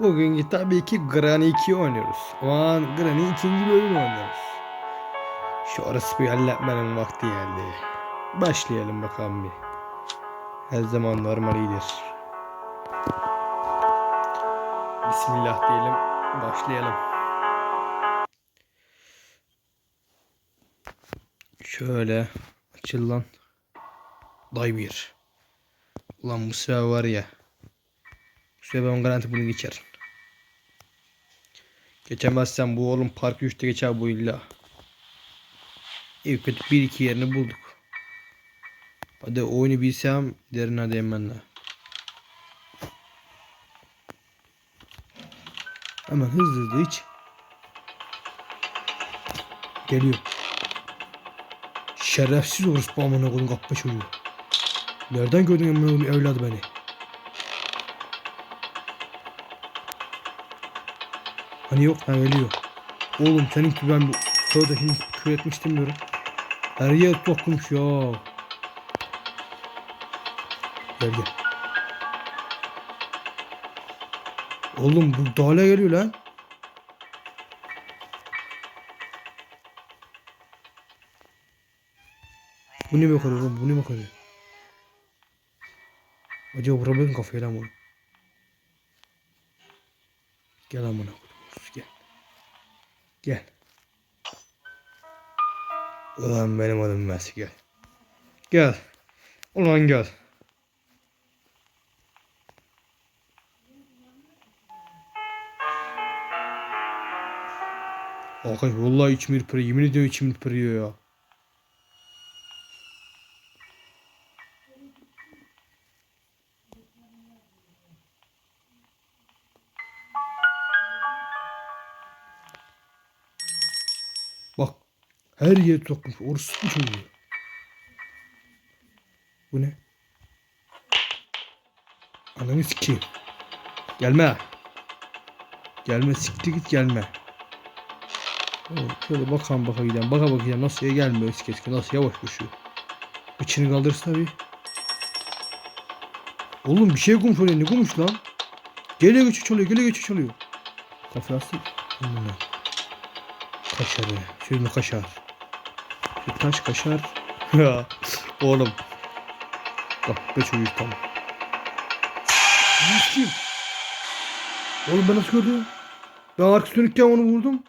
Bugün tabii ki Granny 2 oynuyoruz. O an Granny 2. bölüm oynuyoruz. Şu orası bir halletmenin vakti geldi. Başlayalım bakalım bir. Her zaman normal iyidir. Bismillah diyelim. Başlayalım. Şöyle açıl lan. Day bir. Ulan bu sefer var ya. Bu sefer ben garanti bunu geçer. Geçemezsem bu oğlum park 3'te geçer bu illa. İyi kötü bir iki yerini bulduk. Hadi oyunu bilsem derin hadi hemen Hemen hızlı hızlı iç. Geliyor. Şerefsiz orospu amına koyun kapma çocuğu. Nereden gördün amına evladı beni? Hani yok ha geliyor. Oğlum senin ki ben bu köyde şimdi küfür etmiştim diyorum. Her yer dokmuş ya. Gel gel. Oğlum bu dale geliyor lan. Bu ne bakıyor oğlum? Bu ne bakıyor? Acaba vurabilir kafayı lan bunu? Gel amına. Gel. Ulan benim adım Messi gel. Gel. Ulan gel. Arkadaş vallahi içim ürperiyor. Yemin ediyorum içim ürperiyor ya. Her yer sokmuş. Orası mı çocuğu? Bu ne? Ananı sikeyim. Gelme. Gelme siktir git gelme. Şöyle bakalım baka gidelim. Baka bakacağım nasıl ya gelmiyor eski eski. Nasıl yavaş koşuyor. İçini kaldırırsa tabii. Oğlum bir şey kummuş oraya. Ne kummuş lan? Geliyor geçiyor çalıyor. Geliyor geçiyor çalıyor. Kafası. Kaşarı. Şöyle kaşar. Şu taş kaşar. Oğlum. Bak be çocuk tamam. Kim? Oğlum ben nasıl gördüm? Ben arkası dönükken onu vurdum.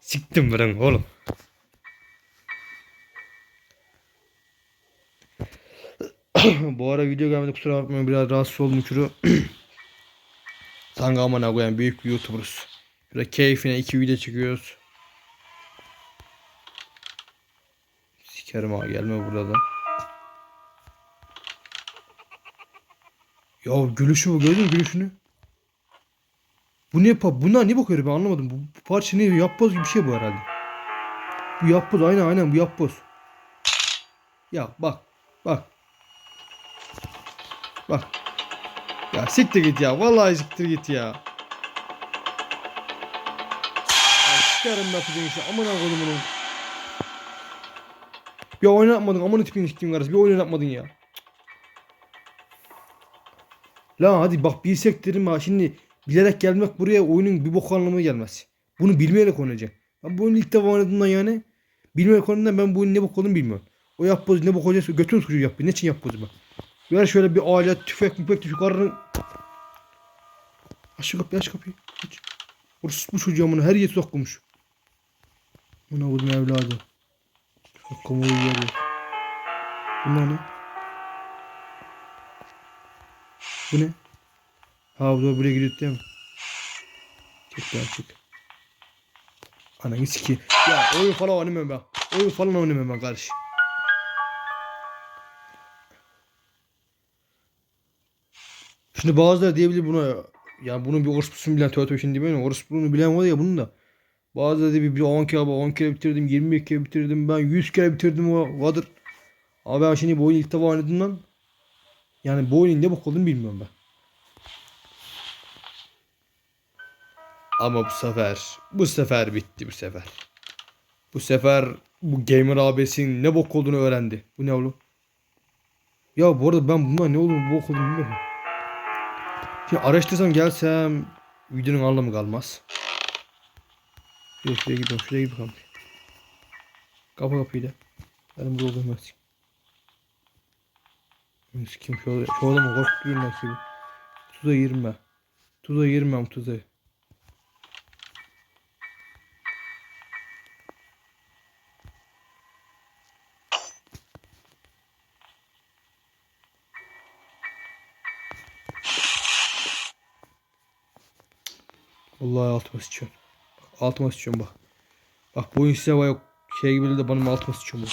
Siktim ben oğlum. Bu ara video gelmedi kusura bakmayın biraz rahatsız oldum şuru. Sanki amına koyan büyük bir youtuberuz. Şöyle keyfine iki video çekiyoruz. Sikerim ha gelme burada da. Ya gülüşü bu gördün mü gülüşünü? Bu ne pa bunlar ne bakıyor ben anlamadım. Bu, bu parça ne yapboz gibi bir şey bu herhalde. Bu yapboz aynen aynen bu yapboz. Ya bak bak. Bak. Ya siktir git ya. Vallahi siktir git ya. Sikerim yapacağım işte. Aman koydum bunu. Bir oynatmadın. Aman tipini siktim kardeş. Bir oynatmadın ya. La hadi bak bilsek derim ha şimdi bilerek gelmek buraya oyunun bir bok anlamı gelmez. Bunu bilmeyerek oynayacak. Ben bu oyunu ilk defa oynadığımdan yani bilmeyerek oynadığımdan ben bu oyunun ne bok olduğunu bilmiyorum. O yapboz ne bok olacaksa götürün suçu yap. Ne için yapboz ben? Ver şöyle bir alet, tüfek, müpek, şu karının. Aç kapıyı, aç kapıyı. Aç. Orası bu çocuğu amına her yeri sokmuş. Buna vurdum evladı. Sokkumu uyuyor. Bunlar ne? Bu ne? Ha bu da buraya gidiyor değil mi? Çık lan çık. Ananı sikeyim. Ya oyun falan oynamıyorum ben. Oyun falan oynamıyorum ben kardeş. Şimdi bazıları diyebilir buna ya. Yani bunun bir orospusunu bilen şimdi değil mi? Orospusunu bilen var ya bunun da. Bazıları da bir, bir 10 kere 10 kere bitirdim 20 kere bitirdim ben 100 kere bitirdim o vardır. Abi ben şimdi bu oyunu ilk defa oynadığımdan yani bu oyunun ne bok olduğunu bilmiyorum ben. Ama bu sefer bu sefer bitti bu sefer. Bu sefer bu gamer abisinin ne bok olduğunu öğrendi. Bu ne oğlum? Ya bu arada ben bundan ne olduğunu bu okudum bilmiyorum. Şimdi araştırsam gelsem videonun anlamı kalmaz. Şuraya, şuraya gidiyorum. Şuraya git bakalım. Kapa kapıyı da. Benim burada olduğumu nasıl? Kim şu, şu adamı korkutuyor nasıl? Tuza girme. Tuza girmem tuza. Vallahi altıma sıçıyorum. Altıma sıçıyorum bak. Bak bu oyun size şey gibi de benim altıma sıçıyorum.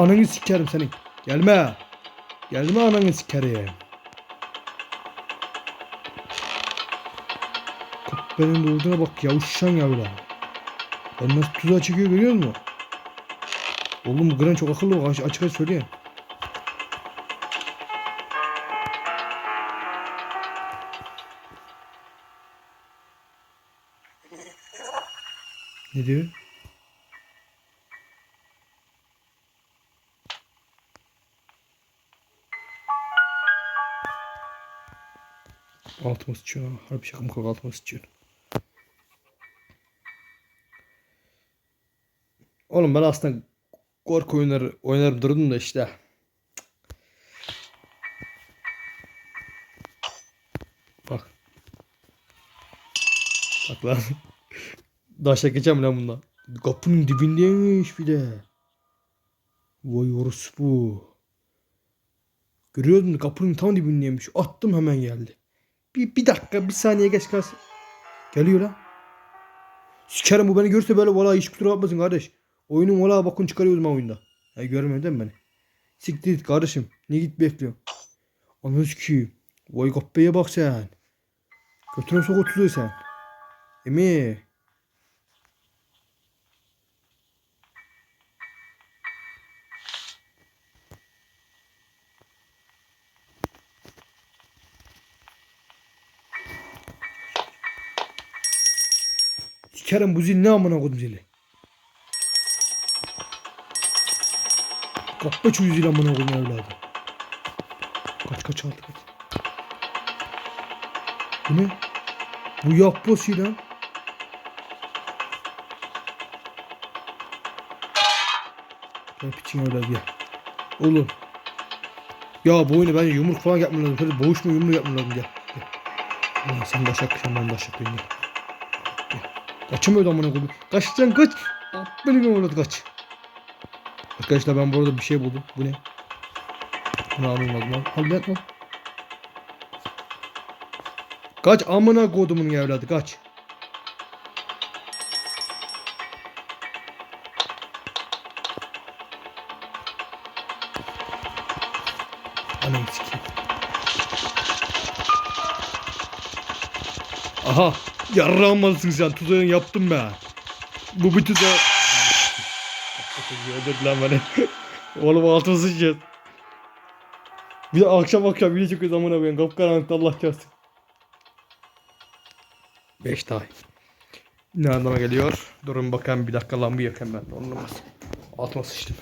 Ananı sikerim senin. Gelme. Gelme ananı sikerim. Kaplanın doğduğuna bak yavuşan yavrum. Ben nasıl tuzağa çekiyor görüyor musun? Oğlum bu Gren çok akıllı bak açık açık söyleyeyim. Ne diyor? Altıma sıçıyor. ha. Harbi şaka mı altıma sıçıyor. Oğlum ben aslında korku oyunları oynarım durdum da işte. Bak. Bak lan. Daşa geçeceğim lan bundan. Kapının dibindeymiş bir de. Vay orospu. Görüyordun kapının tam dibindeymiş. Attım hemen geldi. Bir, bir dakika bir saniye geç kalsın. Geliyor lan. Sikerim bu beni görse böyle valla hiç kusura bakmasın kardeş. Oyunun valla bakın çıkarıyordum ha oyunda. Ya görmüyor değil mi beni? Siktir git kardeşim. Ne git bekliyorum. Anladın ki. Vay kappeye bak sen. Götüne sok oturuyor sen. Emi. Sikerim bu zil ne amına koydum zili. Kappa çocuğu zil amına koydum evladı. Kaç kaç aldı kaç. Bu ne? Bu yapboz lan. Gel piçin evladı gel. Oğlum. Ya bu oyunu ben yumruk falan yapmam lazım. Şöyle boğuşma yumruk yapmam lazım gel. gel. Ulan sen başak sen ben başak gel. Gel. Kaçamıyordu amına koydum. Kaç sen kaç. Benim evladı kaç. Arkadaşlar ben burada bir şey buldum. Bu ne? Bunu almam lazım. Al ben al. Kaç amına kodumun evladı kaç. Anam sikeyim. Aha yarrağımalısın sen tuzağını yaptım ben. Bu bir tuzağı. Öldürdü lan beni. Oğlum altıma sıçacağız. Bir de akşam akşam video çekiyoruz amına koyayım. Kapkaranlıkta Allah kahretsin. 5 tay. Ne anlama geliyor? Durun bakalım bir dakika lambayı yakayım ben. Olmaz. Altıma sıçtım.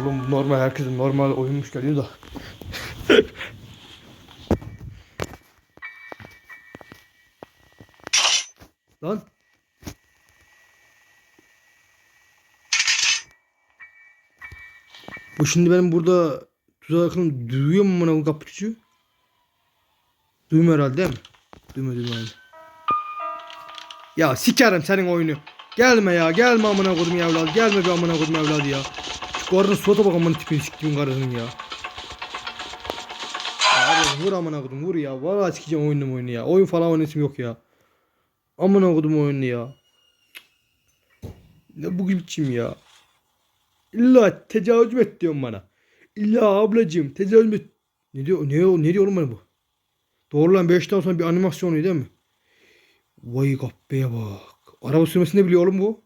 Oğlum bu normal herkesin normal oyunmuş geliyor da. Lan. Bu şimdi benim burada tuzağa yakın duyuyor mu bana bu kapıcı? Duymuyor herhalde değil mi? Duymuyor duymuyor herhalde. Ya sikerim senin oyunu. Gelme ya gelme amına kodum evladı. Gelme bir amına kodum evladı ya. Şu karının surata bak amına tipini siktiğin karının ya. Abi vur amına kodum vur ya. Vallahi sikeceğim oyunum oyunu ya. Oyun falan oynasım yok ya. Amına kodum oyunu ya. Ne bu biçim ya. İlla tecavüz et diyorsun bana. İlla ablacığım tecavüz et. Ne diyor? Ne, ne diyor oğlum bana bu? Doğru lan 5'ten sonra bir animasyon değil mi? Vay kappeye bak. Araba sürmesini biliyor oğlum bu.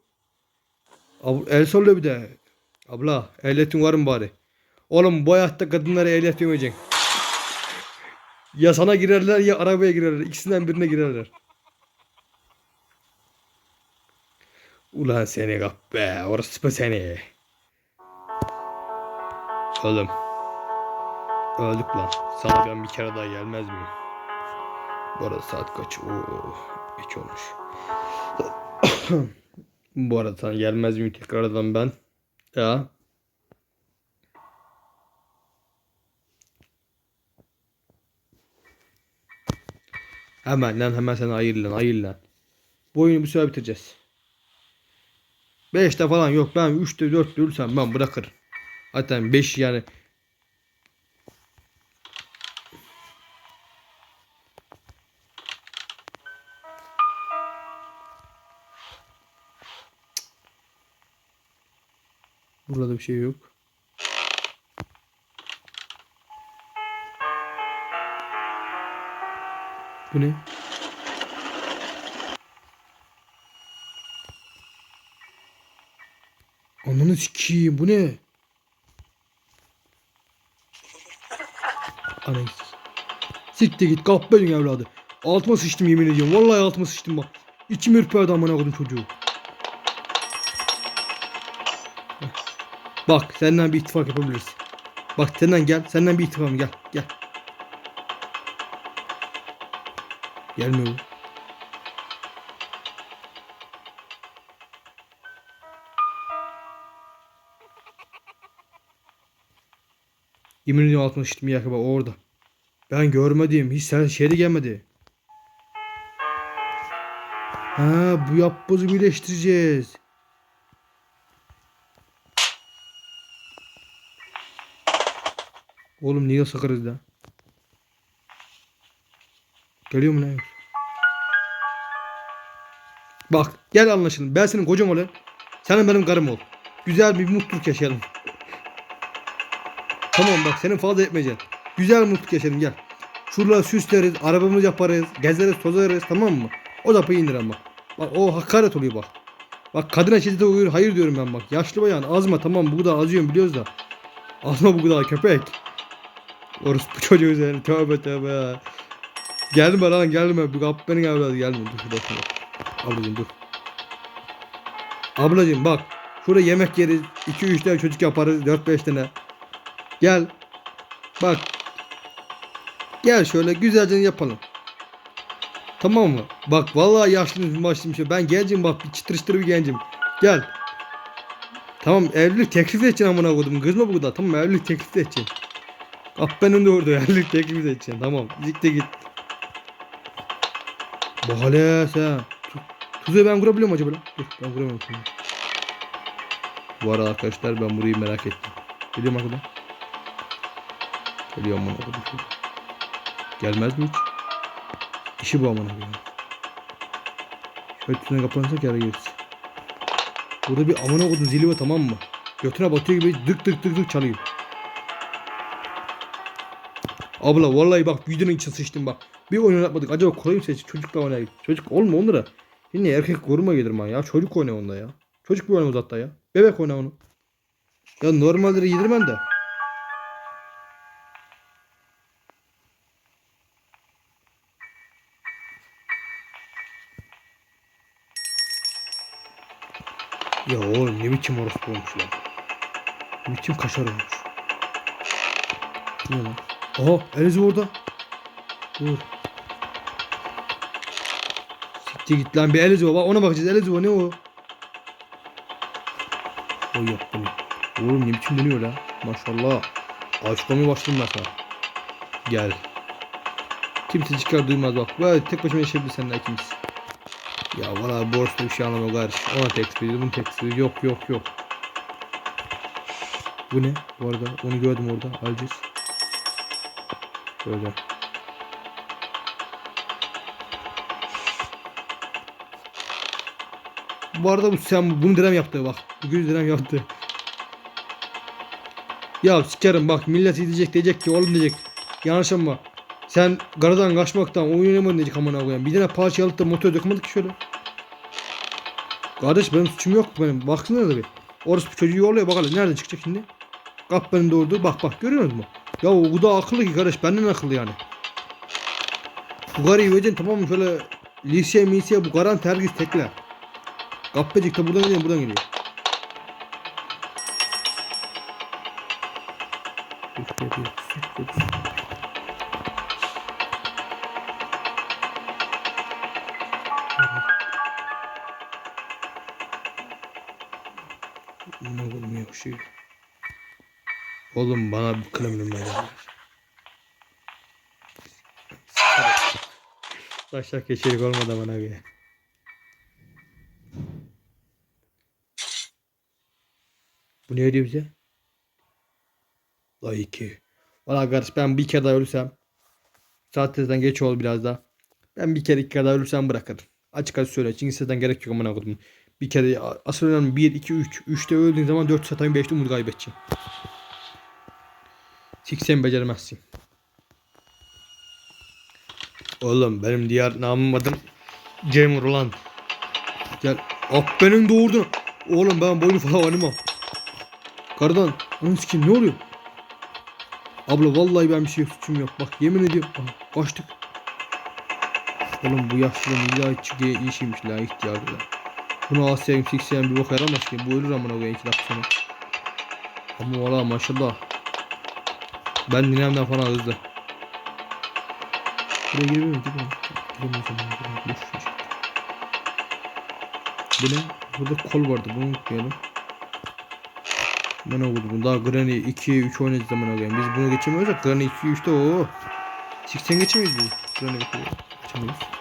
Ab el sallıyor bir de. Abla ehliyetin var mı bari? Oğlum bu hayatta kadınlara ehliyet vermeyeceksin. Ya sana girerler ya arabaya girerler. İkisinden birine girerler. Ulan seni kahpe. Orası seni. Oğlum. Öldük lan. Sana ben bir kere daha gelmez miyim? Bu arada saat kaç? Oo, geç olmuş. Bu arada sana gelmez miyim tekrardan ben? Ya. Hemen lan hemen sen ayır lan ayır lan. Bu oyunu bu sefer bitireceğiz. 5'te falan yok ben 3'te 4'te ölsem ben bırakırım. Zaten 5 yani Burada bir şey yok. Bu ne? Ananı sikeyim bu ne? Anayı sik- Siktir git kahpenin evladı. Altıma sıçtım yemin ediyorum. Vallahi altıma sıçtım bak. İçim ürperdi amına koydum çocuğu. Bak senden bir ittifak yapabiliriz. Bak senden gel. Senden bir ittifak gel. Gel. Gelmiyor Yemin ediyorum altına sıçtım ya bak orada. Ben görmedim. Hiç sen şeri gelmedi. Ha bu yapbozu birleştireceğiz. Oğlum niye sakarız da? Geliyor mu ne? Bak gel anlaşalım. Ben senin kocam olayım. Sen benim karım ol. Güzel bir mutluluk yaşayalım. Tamam bak senin fazla etmeyeceksin. Güzel mutluluk yaşayalım gel. Şuraları süsleriz, arabamızı yaparız, gezeriz, tozarız tamam mı? O da payı indirelim bak. O hakaret oluyor bak. Bak kadına şiddete uyur, hayır diyorum ben bak. Yaşlı bayan azma tamam bu da azıyorum biliyoruz da. Azma bu kadar köpek. Orospu çocuğu üzerine tövbe tövbe. Gelme lan gelme. Bu kapbenin evladı gelme. Dur şurada şurada. Ablacım dur. Ablacım bak. Şurada yemek yeriz. 2-3 tane çocuk yaparız. 4-5 tane. Gel. Bak. Gel şöyle güzelce yapalım. Tamam mı? Bak vallahi yaşlıyım başlıyım. şey. Ben gencim bak. Bir çıtır çıtır bir gencim. Gel. Tamam evlilik teklif edeceksin amına koydum. Kızma bu kadar. Tamam evlilik teklif edeceksin. Kapbenin de orada evlilik teklif edeceksin. Tamam. Zikte git. Bahane sen. Tu- Tuzuyu ben kurabiliyor muyum acaba? lan? Dur ben kuramıyorum. Bu arada arkadaşlar ben burayı merak ettim. Geliyorum arkadan. Geliyorum amına koydum. Gelmez mi hiç? İşi bu amına koydum. Şöyle üstüne kapanırsak yara geliriz. Burada bir amına koydum zili var tamam mı? Götüne batıyor gibi dık dık dık dık çalıyor. Abla vallahi bak videonun içine sıçtım bak. Bir oyun oynatmadık. Acaba kolay mı seçtik? Çocukla oynayalım. Çocuk olma onlara. Yine erkek koruma gelir man ya. Çocuk oyna onda ya. Çocuk bir oynamaz hatta ya. Bebek oyna onu. Ya normalleri yedirmem de. Ya oğlum ne biçim orospu olmuş lan. Ne biçim kaşar olmuş. Ne lan? Aha Eliz orada. Dur. Siktir git lan bir Eliz bak ona bakacağız Eliz ne o? O yok bunu. Oğlum ne biçim dönüyor la. Maşallah. Aşklamaya başladım ben sana. Gel. Kimse çıkar duymaz bak. Böyle tek başıma yaşayabilir seninle ikimiz. Ya valla borçlu bir şey anlamam kardeş. Ona text veriyor, bunu text. Yok yok yok. Bu ne? Bu arada onu gördüm orada. Alacağız. Böyle. Bu arada bu sen bunu direm yaptı bak. Bu direm yaptı. Ya sikerim bak millet diyecek diyecek ki oğlum diyecek. Yanlış ama sen garadan kaçmaktan oyun oynamadın diyecek amına koyayım. Bir tane parça alıp da motor dökmedik ki şöyle. Kardeş benim suçum yok benim. Baksana da bir. Orası bu çocuğu yolluyor bakalım nereden çıkacak şimdi? Kap benim doğurdu. Bak bak görüyor musun? Ya o da akıllı ki kardeş benden akıllı yani. Bu garıyı vereceksin tamam mı? Şöyle liseye miseye bu garan tergis tekler. Kappecik de buradan geliyor buradan geliyor. Oğlum yok şey. Oğlum bana kılamıyorum ben ya. Taşak geçerik olmadı bana bir. Bu ne diyor bize? La iki. Valla kardeş ben bir kere daha ölürsem Saatlerden geç oldu biraz daha. Ben bir kere iki kere daha ölürsem bırakırım. Açık açık söyle. Çünkü sizden gerek yok amına koydum. Bir kere asıl önemli 1 2 3. 3'te öldüğün zaman 4 satayım 5'te umut kaybedeceksin. Siksen beceremezsin. Oğlum benim diğer namım adım Cemur ulan. Gel. Ah benim doğurdun. Oğlum ben boynu falan oynamam. Kardan. Anı sikeyim ne oluyor? Abla vallahi ben bir şey suçum yok. Bak yemin ediyorum. Aha, kaçtık. Oğlum bu yaşlı illa çıkıya işiymiş la ihtiyarı la. Bunu asayım sikseyen bir bok yaramaz ki. Bu ölür amına koyayım iki dakika sonra. Ama valla maşallah. Ben dinemden falan hızlı. Buraya girebilir miyim? Ver. Bu ne? Burada kol vardı. Bunu unutmayalım. Ben bu. Daha Granny 2'ye 3 oynayacağız zaman olayım. Biz bunu geçemiyorsak Granny 2'ye 3'te o. 80 geçemeyiz biz. Granny 2'ye geçemeyiz.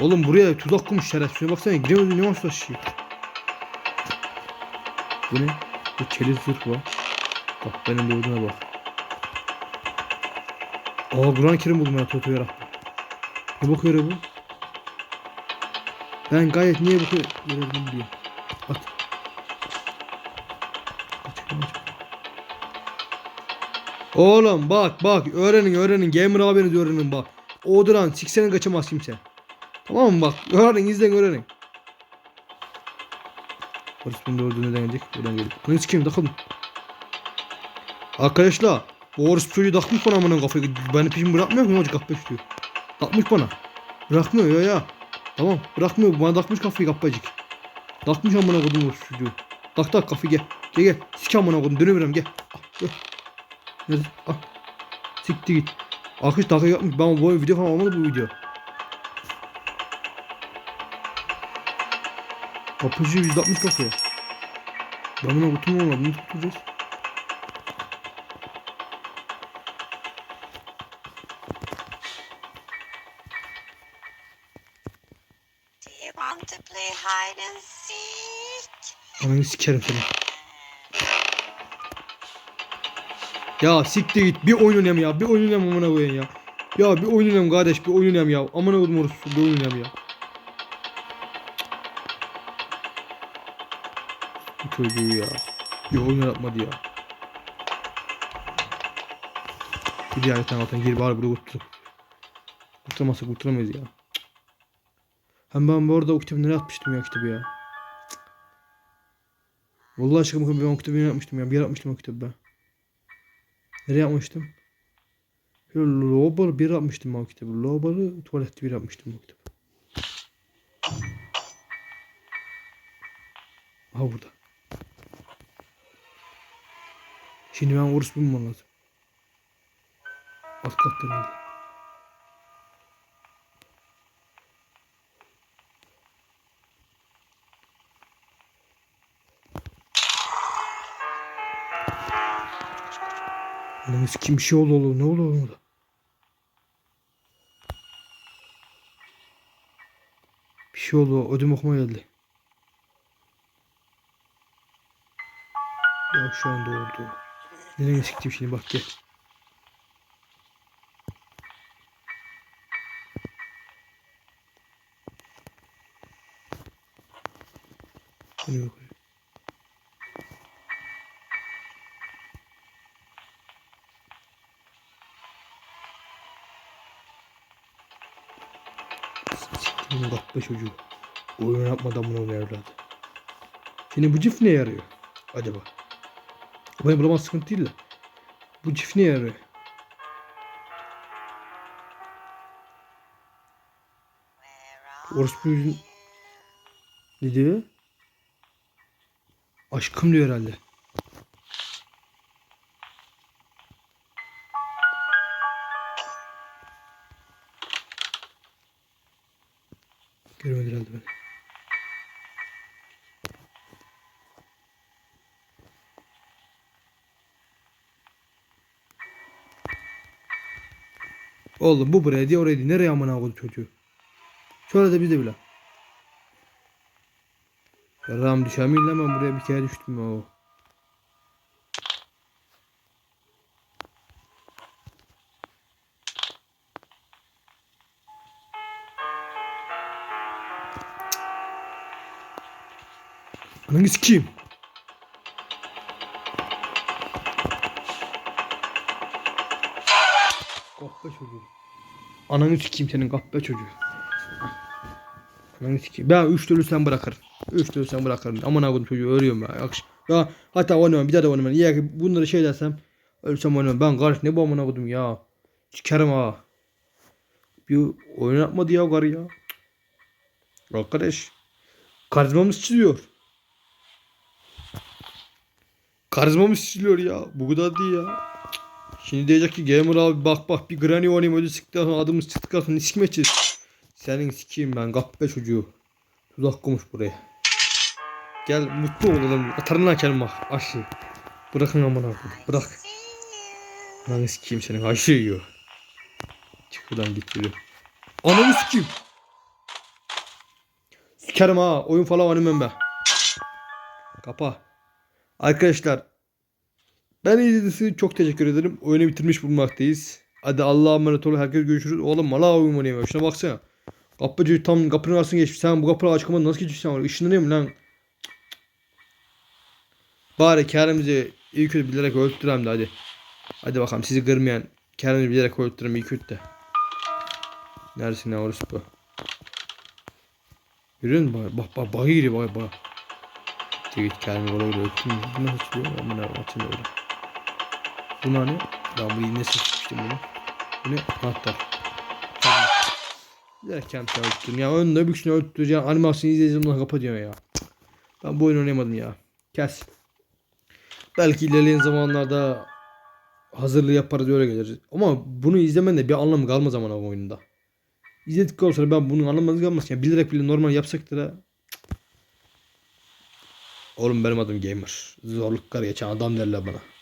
Oğlum buraya tuzak kurmuş şeref. Şuna baksana giremedi ne varsa şey. Bu ne? Bu çeliz zırh var. Bak benim doğduğuna bak. Aa Kur'an-ı Kerim buldum ya Toto yarabbim. Ne bakıyor bu? Ben gayet niye bakıyor? Görebilirim diye. At. Oğlum bak bak öğrenin öğrenin gamer abiniz öğrenin bak. O duran siksene kaçamaz kimse. Tamam mı bak öğrenin izleyin öğrenin. Polis bunu neden gelecek? Buradan geliyor. Bunu sikeyim takılın. Arkadaşlar bu orospu çocuğu takmış bana amına kafayı. Beni peşimi bırakmıyor ki ne olacak kahpe istiyor. Takmış bana. Bırakmıyor ya ya. Tamam bırakmıyor bana takmış kafayı kapacık. Takmış amına kodum orospu çocuğu. Tak tak kafayı gel. Gel gel. Sik amına kodum dönüverem gel. Ah, gel. Nerede? Ah. Siktir git. Arkadaş takı yapmış. Ben bu video falan olmadı bu video. Kapıcı 160 kafaya. Ben buna kutum olmadı. Bunu tutacağız. Do you want to play hide and seek? Ananı sikerim seni. Ya siktir git. Bir oyun oynayayım ya. Bir oyun oynayayım amına koyayım ya. Ya bir oyun oynayayım kardeş. Bir oyun oynayayım ya. Amına koydum orası. Bir oyun oynayayım ya. Çocuğu ya. Bir oyun yapmadı ya. Bir diğer tane altına gir bari burada kurtul. Kurtulamazsak kurtulamayız ya. Hem ben bu arada o kitabı nereye atmıştım ya kitabı ya. Vallahi aşkım bakın ben o kitabı yapmıştım ya. Bir yere atmıştım o kitabı ben. Nereye yapmıştım? Lobalı bir yapmıştım o kitabı. Lobalı tuvalette bir yapmıştım o kitabı. Aha burada. Şimdi ben orası bulmam lazım. Alt katta nerede? Lan kim şey oldu oğlum ne oldu oğlum? Bir şey oldu ödüm okuma geldi. Ya şu anda oldu. Nereye siktim şimdi bak gel. Seni yok. Siktimin kahpe çocuğu. Oyun yapmadan bunu evladı. Şimdi bu cif ne yarıyor? Acaba? Beni bulamaz sıkıntı değil de. Bu cif ne yarıyor? Orospu yüzün... Ne diyor? Aşkım diyor herhalde. Görmedi herhalde beni. Oğlum bu buraya diye oraya diye. Nereye amına koydu çocuğu? Şöyle de biz de bile. Yarram düşemiyorum lan ben buraya bir kere düştüm ya. Ananı sikeyim. Kahpe çocuğu. Ananı sikeyim senin kahpe çocuğu. Ananı sikeyim. Ben üç türlü sen bırakırım. Üç türlü sen bırakırım. Aman akıdım çocuğu ölüyorum ben. Yakış. Ya hatta oynamam bir daha da oynamam. Ya ki bunları şey dersem ölsem oynamam. Ben karış ne bu aman akıdım ya. Sikerim ha. Bir oyun yapmadı ya karı ya. Arkadaş. Karizmamız çiziyor. Karizmamız çiziliyor ya. Bu kadar değil ya. Şimdi diyecek ki gamer abi bak bak bir granny oynayayım öyle sonra adımız çıktıktan sonra sikme çiz. Senin sikeyim ben kahpe çocuğu. Tuzak koymuş buraya. Gel mutlu olalım. Atarını açalım bak. Aşı. Bırakın amına. Bırak. Ananı sikeyim senin. Ayşe yiyor. Çık buradan git yürü. Ananı sikeyim. Sikerim ha. Oyun falan oynamam ben. Kapa. Arkadaşlar. Ben izlediğiniz için çok teşekkür ederim. Oyunu bitirmiş bulunmaktayız. Hadi Allah'a emanet olun. Herkes görüşürüz. Oğlum mala oynayamıyor. Şuna baksana. Kapıcı tam kapının arasını geçmiş. Sen bu kapıları açmadan nasıl geçiyorsun? Işınlanıyor mu lan? Bari kendimizi iyi kötü bilerek öldürelim de hadi. Hadi bakalım sizi kırmayan kendimizi bilerek öldürelim iyi kötü de. Neresin ne orası bu? Musun? Bak bak bak bak giriyor bak bak. Git böyle öldüreyim. Bu nasıl? Aman abi açılıyor öyle. Bu ne? Ben bu ne seçmiştim bunu? Bu ne? Anahtar. Tamam. Bilerek kendimi öldürdüm. Ya önüne öbüksünü öldüreceğim. Animasyonu izleyeceğim ondan kapatıyor ya. Ben bu oyunu oynayamadım ya. Kes. Belki ilerleyen zamanlarda hazırlığı yaparız öyle gelir. Ama bunu izlemenin de bir anlamı kalmaz ama o oyunda. İzledikten sonra ben bunun anlamı kalmaz. Yani bilerek bile normal yapsak da Oğlum benim adım gamer. Zorluklar geçen adam derler bana.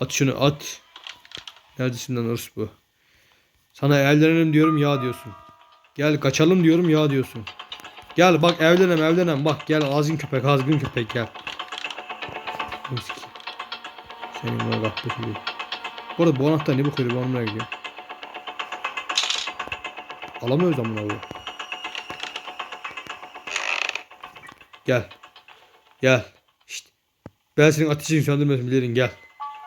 At şunu at. Neredesin lan bu? Sana evlenelim diyorum ya diyorsun. Gel kaçalım diyorum ya diyorsun. Gel bak evlenem evlenem bak gel azgın köpek azgın köpek gel. Neyse ki. Senin buna kahpe gibi. Bu arada bu anahtar ne bu koydu bu anlamaya gidiyor. Alamıyoruz amına koyayım. Gel. Gel. Şşt. Ben senin ateşini söndürmesin bilirim gel.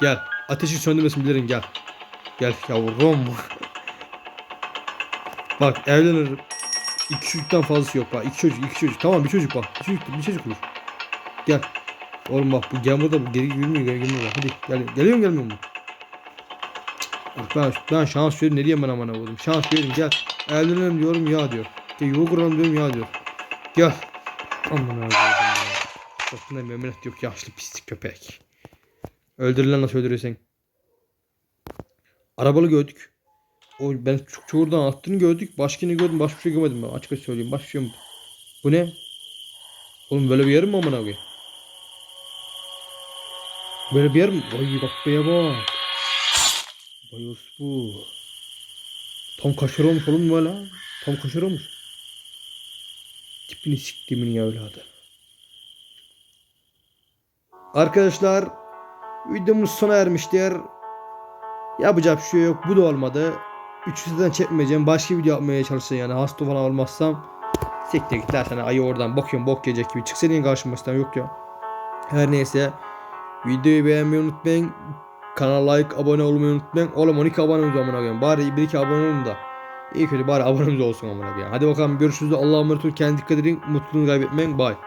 Gel. Ateşini söndürmesin bilirim gel. Gel yavrum. Bak evlenirim. İki çocuktan fazlası yok bak. İki çocuk, iki çocuk. Tamam bir çocuk bak. Bir çocuk, bir çocuk olur. Gel. Oğlum bak bu gel burada bu geri yürümüyor geri gelmiyor. Hadi gel. Geliyor mu gelmiyor mu? Bak ben, ben şans veriyorum. Ne diyeyim ben amına koydum. Şans veriyorum gel. Evlenelim diyorum ya diyor. Gel yuva kuralım diyorum ya diyor. Gel. Aman abi. Aslında memnuniyet yok yaşlı pislik köpek. Öldürülen nasıl öldürüyorsun? Arabalı gördük. O ben çok çoğurdan attığını gördük. Başka ne gördüm? Başka bir şey görmedim ben. Açık söyleyeyim. Başka şey. Bu ne? Oğlum böyle bir yer mi amına koyayım? Böyle bir yer mi? Vay bak beye bak. Vay bu. Tam kaşar olmuş oğlum böyle. Tam kaşar olmuş. Tipini siktimin ya evladı. Arkadaşlar videomuz sona ermiştir. Yapacak bir şey yok. Bu da olmadı. Üçüncüden çekmeyeceğim. Başka video yapmaya çalışacağım yani. Hasta falan olmazsam. Siktir git sana ayı oradan bakıyorum bok gelecek gibi. Çık senin karşıma yok ya. Her neyse. Videoyu beğenmeyi unutmayın. Kanala like, abone olmayı unutmayın. Oğlum 12 abonemiz amına koyayım. Bari bir iki abone olun da. İyi kötü bari abonemiz olsun amına koyayım. Hadi bakalım görüşürüz. Allah'a emanet olun. Kendinize dikkat edin. Mutluluğunu kaybetmeyin. Bye.